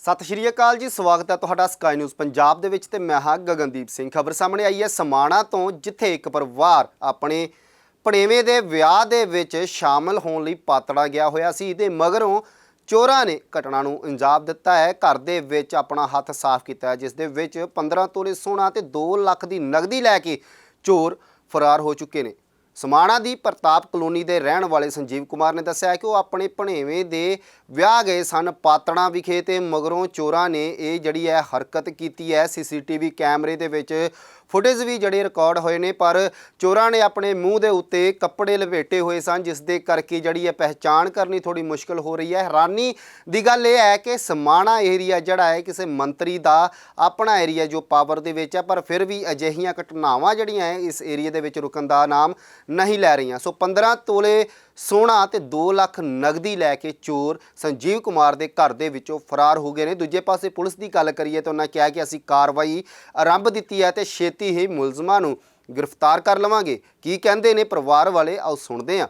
ਸਤਿ ਸ਼੍ਰੀ ਅਕਾਲ ਜੀ, ਸਵਾਗਤ ਹੈ ਤੁਹਾਡਾ ਸਕਾਈ ਨਿਊਜ਼ ਪੰਜਾਬ ਦੇ ਵਿੱਚ ਤੇ ਮੈਂ ਹਾਂ ਗਗਨਦੀਪ ਸਿੰਘ। ਖਬਰ ਸਾਹਮਣੇ ਆਈ ਹੈ, ਸਮਾਣਾ ਤੋਂ ਜਿੱਥੇ ਇੱਕ ਪਰਿਵਾਰ ਆਪਣੇ ਭਣੇਵੇਂ ਦੇ ਵਿਆਹ ਦੇ ਵਿੱਚ ਸ਼ਾਮਲ ਹੋਣ ਲਈ ਪਾਤੜਾ ਗਿਆ ਹੋਇਆ ਸੀ ਤੇ ਮਗਰੋਂ ਚੋਰਾਂ ਨੇ ਘਟਨਾ ਨੂੰ ਅੰਜਾਮ ਦਿੱਤਾ ਹੈ। ਘਰ ਦੇ ਵਿੱਚ ਆਪਣਾ ਹੱਥ ਸਾਫ਼ ਕੀਤਾ ਹੈ, ਜਿਸ ਦੇ ਵਿੱਚ 15 ਤੋਲੇ ਸੋਨਾ ਤੇ 2 ਲੱਖ ਦੀ ਨਗਦੀ ਲੈ ਕੇ ਚੋਰ ਫਰਾਰ ਹੋ ਚੁੱਕੇ ਨੇ। ਸਮਾਣਾ ਦੀ ਪ੍ਰਤਾਪ ਕਲੋਨੀ ਦੇ ਰਹਿਣ ਵਾਲੇ ਸੰਜੀਵ ਕੁਮਾਰ ਨੇ ਦੱਸਿਆ ਕਿ ਉਹ ਆਪਣੇ ਭਣੇਵੇਂ ਦੇ ਵਿਆਹ ਗਏ ਸਨ ਪਾਤਣਾ ਵਿਖੇ ਤੇ ਮਗਰੋਂ ਚੋਰਾਂ ਨੇ ਇਹ ਜਿਹੜੀ ਹੈ ਹਰਕਤ ਕੀਤੀ ਹੈ, ਸੀਸੀਟੀਵੀ ਕੈਮਰੇ ਦੇ ਵਿੱਚ ਫੁਟੇਜ ਵੀ ਜਿਹੜੇ ਰਿਕਾਰਡ ਹੋਏ ਨੇ, ਪਰ ਚੋਰਾਂ ਨੇ ਆਪਣੇ ਮੂੰਹ ਦੇ ਉੱਤੇ ਕੱਪੜੇ ਲਪੇਟੇ ਹੋਏ ਸਨ, ਜਿਸ ਦੇ ਕਰਕੇ ਜਿਹੜੀ ਹੈ ਪਹਿਚਾਣ ਕਰਨੀ ਥੋੜੀ ਮੁਸ਼ਕਲ ਹੋ ਰਹੀ ਹੈ। ਹੈਰਾਨੀ ਦੀ ਗੱਲ ਇਹ ਹੈ ਕਿ ਸਮਾਣਾ ਏਰੀਆ ਜਿਹੜਾ ਹੈ, ਕਿਸੇ ਮੰਤਰੀ ਦਾ ਆਪਣਾ ਏਰੀਆ ਜੋ ਪਾਵਰ ਦੇ ਵਿੱਚ ਹੈ, ਪਰ ਫਿਰ ਵੀ ਅਜਿਹੀਆਂ ਘਟਨਾਵਾਂ ਜਿਹੜੀਆਂ ਹੈ, ਇਸ ਏਰੀਆ ਦੇ ਵਿੱਚ ਰੁਕਣ ਦਾ ਨਾਮ ਨਹੀਂ ਲੈ ਰਹੀਆਂ। ਸੋ 15 ਤੋਲੇ ਸੋਨਾ ਤੇ 2 ਲੱਖ ਨਗਦੀ ਲੈ ਕੇ ਚੋਰ ਸੰਜੀਵ ਕੁਮਾਰ ਦੇ ਘਰ ਦੇ ਵਿੱਚੋਂ ਫਰਾਰ ਹੋ ਗਏ ਨੇ। ਦੂਜੇ ਪਾਸੇ ਪੁਲਿਸ ਦੀ ਗੱਲ ਕਰੀਏ ਤਾਂ ਉਹਨਾਂ ਕਿਹਾ ਕਿ ਅਸੀਂ ਕਾਰਵਾਈ ਆਰੰਭ ਦਿੱਤੀ ਹੈ ਤੇ ਛੇਤੀ ਹੀ ਮੁਲਜ਼ਮਾਂ ਨੂੰ ਗ੍ਰਿਫਤਾਰ ਕਰ ਲਵਾਂਗੇ। ਕੀ ਕਹਿੰਦੇ ਨੇ? ਪਰਿਵਾਰ ਵਾਲੇ ਆਓ ਸੁਣਦੇ ਹਾਂ।